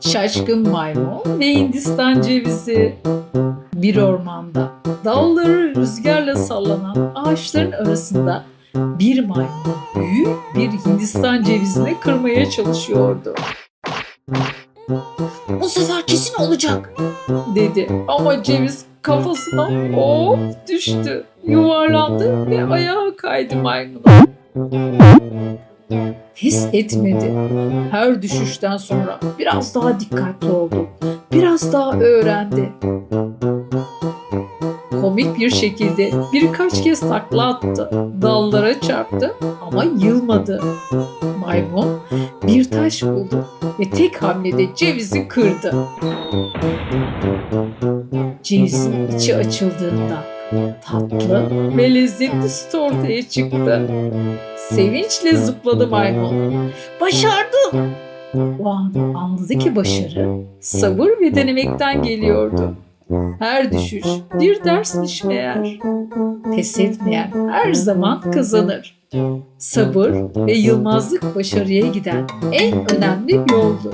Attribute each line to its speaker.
Speaker 1: Şaşkın maymun ve Hindistan cevizi. Bir ormanda dalları rüzgarla sallanan ağaçların arasında bir maymun büyük bir Hindistan cevizini kırmaya çalışıyordu.
Speaker 2: Bu sefer kesin olacak.
Speaker 1: dedi ama ceviz kafasına hop düştü. Yuvarlandı ve ayağa kaydı maymun. Pes etmedi. Her düşüşten sonra biraz daha dikkatli oldu. Biraz daha öğrendi. Komik bir şekilde birkaç kez takla attı. Dallara çarptı ama yılmadı. Maymun bir taş buldu ve tek hamlede cevizi kırdı. Cevizin içi açıldığında tatlı ve lezzetli süt ortaya çıktı. Sevinçle zıpladı maymun. Başardım! O an anladı ki başarı sabır ve denemekten geliyordu. Her düşüş bir dersmiş meğer. Pes etmeyen her zaman kazanır. Sabır ve yılmazlık başarıya giden en önemli yoldur.